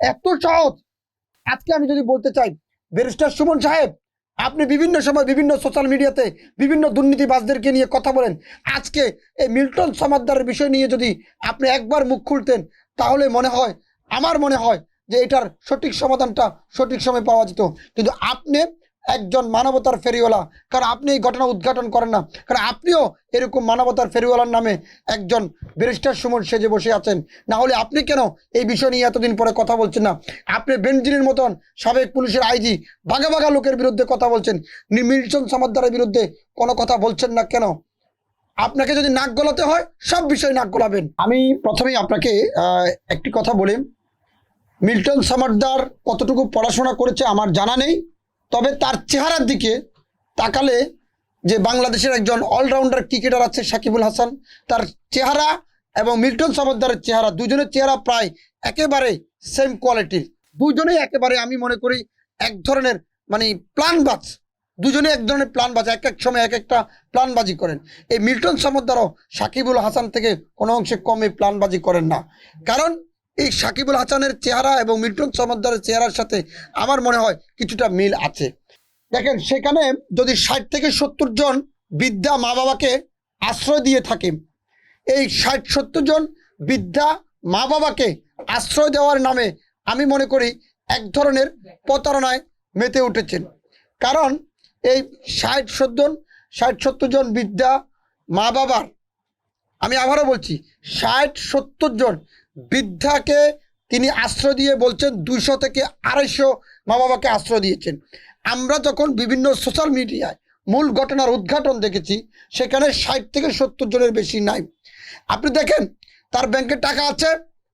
এত সহজ। আজকে আমি যদি বলতে চাই, ব্যারিস্টার সুমন সাহেব, আপনি বিভিন্ন সময় বিভিন্ন সোশ্যাল মিডিয়াতে বিভিন্ন দুর্নীতিবাজদেরকে নিয়ে কথা বলেন। আজকে এই মিল্টন সমাদ্দারের বিষয় নিয়ে যদি আপনি একবার মুখ খুলতেন, তাহলে মনে হয়, আমার মনে হয় যে এটার সঠিক সমাধানটা সঠিক সময় পাওয়া যেত। কিন্তু আপনি একজন মানবতার ফেরিওয়ালা। কারণ আপনি এই ঘটনা উদ্ঘাটন করেন না। কারণ আপনিও এরকম মানবতার ফেরিওয়ালার নামে একজন ব্যারিস্টার সুমন সেজে বসে আছেন। না হলে আপনি কেন এই বিষয় নিয়ে এতদিন পরে কথা বলছেন না? আপনি বেঞ্জিনের মতন সাবেক পুলিশের আইজি বাঘা বাঘা লোকের বিরুদ্ধে কথা বলছেন। মিল্টন সমাদ্দারের বিরুদ্ধে কোনো কথা বলছেন না কেন? আপনাকে যদি নাক গলাতে হয়, সব বিষয় নাক গলাবেন। আমি প্রথমেই আপনাকে একটি কথা বলি। মিল্টন সমাদ্দার কতটুকু পড়াশোনা করেছে আমার জানা নেই। তবে তার চেহারার দিকে তাকালে যে বাংলাদেশের একজন অলরাউন্ডার ক্রিকেটার আছে সাকিবুল হাসান, তার চেহারা এবং মিল্টন সমাদ্দারের চেহারা, দুজনের চেহারা প্রায় একেবারে সেম কোয়ালিটির দুজনেই একেবারে আমি মনে করি এক ধরনের মানে প্ল্যানবাজ। দুজনে এক ধরনের প্ল্যানবাজ, এক এক সময় এক একটা প্ল্যানবাজি করেন। এই মিল্টন সমাদ্দারও সাকিবুল হাসান থেকে কোনো অংশে কমে প্ল্যানবাজি করেন না। কারণ এই সাকিবুল হাসানের চেহারা এবং মিল্টন সমাদ্দারের চেহারার সাথে আমার মনে হয় কিছুটা মিল আছে। দেখেন, সেখানে যদি ষাট থেকে সত্তর জন বৃদ্ধা মা বাবাকে আশ্রয় দিয়ে থাকে, এই ষাট সত্তর জন বৃদ্ধা মা বাবাকে আশ্রয় দেওয়ার নামে আমি মনে করি এক ধরনের প্রতারণায় মেতে উঠেছেন। কারণ এই ষাট সত্তর ষাট সত্তর জন বৃদ্ধা মা বাবার, আমি আবারও বলছি, ষাট সত্তর জন বৃদ্ধাকে তিনি আশ্রয় দিয়ে বলছেন, দুইশো থেকে আড়াইশো মা বাবাকে আশ্রয় দিয়েছেন। আমরা যখন বিভিন্ন সোশ্যাল মিডিয়ায় মূল ঘটনার উদ্ঘাটন দেখেছি, সেখানে ষাট থেকে সত্তর জনের বেশি নাই। আপনি দেখেন, তার ব্যাংকে টাকা আছে,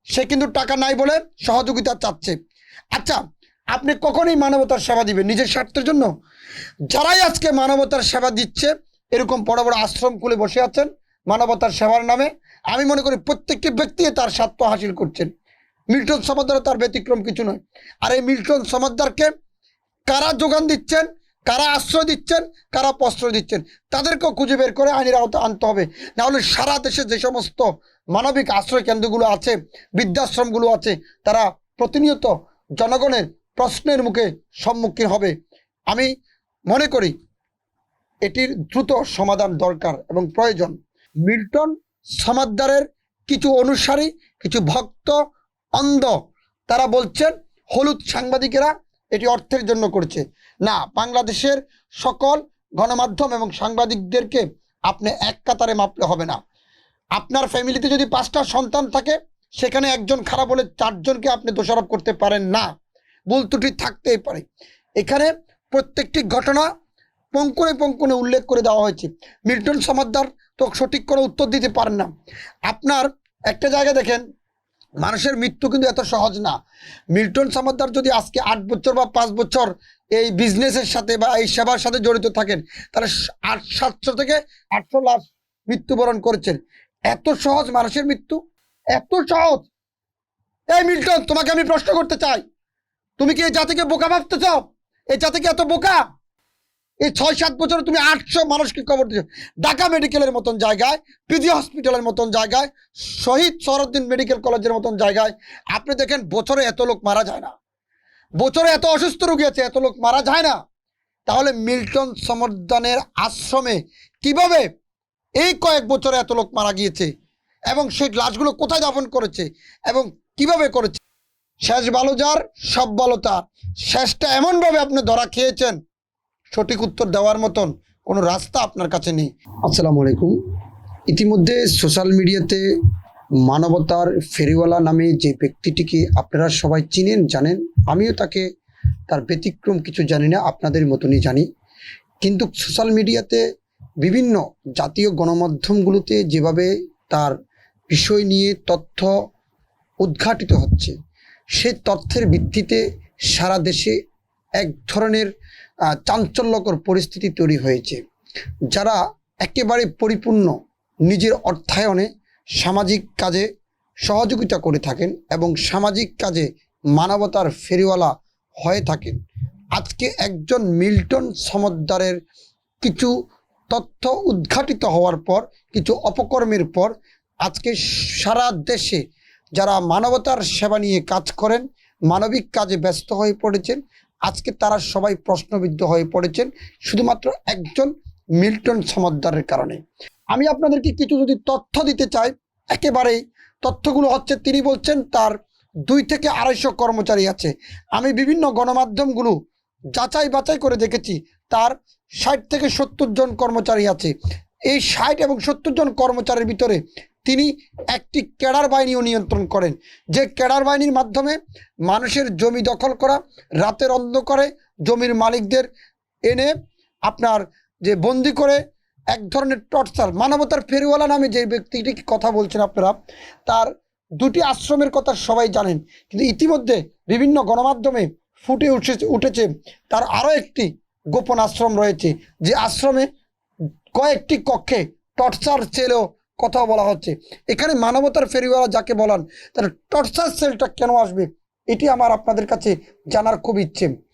সে কিন্তু টাকা নাই বলে সহযোগিতা চাচ্ছে। আচ্ছা আপনি কখনই মানবতার সেবা দিবেন নিজের স্বার্থের জন্য? যারাই আজকে মানবতার সেবা দিচ্ছে, এরকম বড় বড় আশ্রম খুলে বসে আছেন, মানবতার সেবার নামে আমি মনে করি প্রত্যেকটি ব্যক্তি তার স্বার্থ হাসিল করছেন। মিল্টন সমাদ্দারও তার ব্যতিক্রম কিছু নয়। আর এই মিল্টন সমাদ্দারকে কারা যোগান দিচ্ছেন, কারা আশ্রয় দিচ্ছেন, কারা প্রশ্রয় দিচ্ছেন, তাদেরকেও খুঁজে বের করে আইনের আওতা আনতে হবে। নাহলে সারা দেশে যে সমস্ত মানবিক আশ্রয় কেন্দ্রগুলো আছে, বৃদ্ধাশ্রমগুলো আছে, তারা প্রতিনিয়ত জনগণের প্রশ্নের মুখে সম্মুখীন হবে। আমি মনে করি এটির দ্রুত সমাধান দরকার এবং প্রয়োজন। মিল্টন সমাদ্দারের কিছু অনুসারী, কিছু ভক্ত, অন্ধ, তারা বলছেন, হলুদ সাংবাদিকেরা এটি অর্থের জন্য করছে। না, বাংলাদেশের সকল গণমাধ্যম এবং সাংবাদিকদেরকে আপনি এক কাতারে মাপলে হবে না। আপনার ফ্যামিলিতে যদি পাঁচটা সন্তান থাকে, সেখানে একজন খারাপ হলে চারজনকে আপনি দোষারোপ করতে পারেন না। ভুল ত্রুটি থাকতেই পারে। এখানে প্রত্যেকটি ঘটনা পঙ্কনে পঙ্কনে উল্লেখ করে দেওয়া হয়েছে। মিল্টন সমাদ্দার তো সঠিক কোনো উত্তর দিতে পারেন না। আপনার একটা জায়গা দেখেন, মানুষের মৃত্যু কিন্তু এত সহজ না। মিল্টন সমাদ্দার যদি আজকে আট বছর বা পাঁচ বছর এই বিজনেসের সাথে বা এই সেবার সাথে জড়িত থাকেন, তাহলে আট, সাতশো থেকে আটশো লাখ মৃত্যুবরণ করেছেন। এত সহজ মানুষের মৃত্যু? এত সহজ? এই মিল্টন, তোমাকে আমি প্রশ্ন করতে চাই। তুমি কি এই জাতিকে বোকা ভাবতে চাও এই জাতিকে এত বোকা? এই ছয় সাত বছরে তুমি আটশো মানুষকে কবর দিয়েছ। ঢাকা মেডিকেলের মতন জায়গায় পিজি হসপিটালের মতন জায়গায়, শহীদ সরদ্দিন মেডিকেল কলেজের মতন জায়গায়, আপনি দেখেন বছরে এত লোক মারা যায় না। বছরে এত অসুস্থ রোগী আছে, এত লোক মারা যায় না। তাহলে মিল্টন সমর্থনের আশ্রমে কীভাবে এই কয়েক বছরে এত লোক মারা গিয়েছে এবং সেই লাশগুলো কোথায় দাফন করেছে এবং কীভাবে করেছে? শেষ ভালো যার, সব ভালো তার। শেষটা এমনভাবে আপনি ধরা খেয়েছেন সঠিক উত্তর দেওয়ার মতন কোনো রাস্তা আপনার কাছে নেই। আসসালামু আলাইকুম। ইতিমধ্যে সোশ্যাল মিডিয়াতে মানবতার ফেরিওয়ালা নামে যে ব্যক্তিটিকে আপনারা সবাই চিনেন, জানেন, আমিও তাকে তার ব্যতিক্রম কিছু জানি না, আপনাদের মতনই জানি। কিন্তু সোশ্যাল মিডিয়াতে বিভিন্ন জাতীয় গণমাধ্যমগুলোতে যেভাবে তার বিষয় নিয়ে তথ্য উদ্ঘাটিত হচ্ছে সেই তথ্যের ভিত্তিতে সারা দেশে এক ধরনের চাঞ্চল্যকর পরিস্থিতি তৈরি হয়েছে, যারা একেবারে পরিপূর্ণ নিজের অর্থায়নে সামাজিক কাজে সহযোগিতা করে থাকেন এবং সামাজিক কাজে মানবতার ফেরিওয়ালা হয়ে থাকেন। আজকে একজন মিল্টন সমদ্দারের কিছু তথ্য উদ্ঘাটিত হওয়ার পর, কিছু অপকর্মের পর, আজকে সারা দেশে যারা মানবতার সেবা নিয়ে কাজ করেন, মানবিক কাজে ব্যস্ত হয়ে পড়েছেন আজকে তারা সবাই প্রশ্নবিদ্ধ হয়ে পড়েছেন, শুধুমাত্র একজন মিল্টন সমাদ্দারের কারণে। আমি আপনাদেরকে কিছু যদি তথ্য দিতে চাই, একেবারেই তথ্যগুলো হচ্ছে, তিনি বলছেন তার দুই থেকে আড়াইশো কর্মচারী আছে। আমি বিভিন্ন গণমাধ্যমগুলো যাচাই বাছাই করে দেখেছি, তার ষাট থেকে সত্তর জন কর্মচারী আছে। এই ষাট এবং সত্তর জন কর্মচারীর ভিতরে তিনি একটি ক্যাডার বাহিনীও নিয়ন্ত্রণ করেন, যে ক্যাডার বাহিনীর মাধ্যমে মানুষের জমি দখল করা, রাতের অন্ধকারে জমির মালিকদের এনে আপনার যে বন্দি করে এক ধরনের টর্চার মানবতার ফেরিওয়ালা নামে যে ব্যক্তিটি কথা বলছেন আপনারা, তার দুটি আশ্রমের কথা সবাই জানেন, কিন্তু ইতিমধ্যে বিভিন্ন গণমাধ্যমে ফুটে উঠেছে উঠেছে, তার আরও একটি গোপন আশ্রম রয়েছে, যে আশ্রমে কয়েকটি কক্ষে টর্চার সেলেও কথা বলা হচ্ছে। এখানে মানবতার ফেরিওয়ালা যাকে বলান, তার টর্চার সেলটা কেন আসবে? এটি আমার আপনাদের কাছে জানার খুব ইচ্ছে।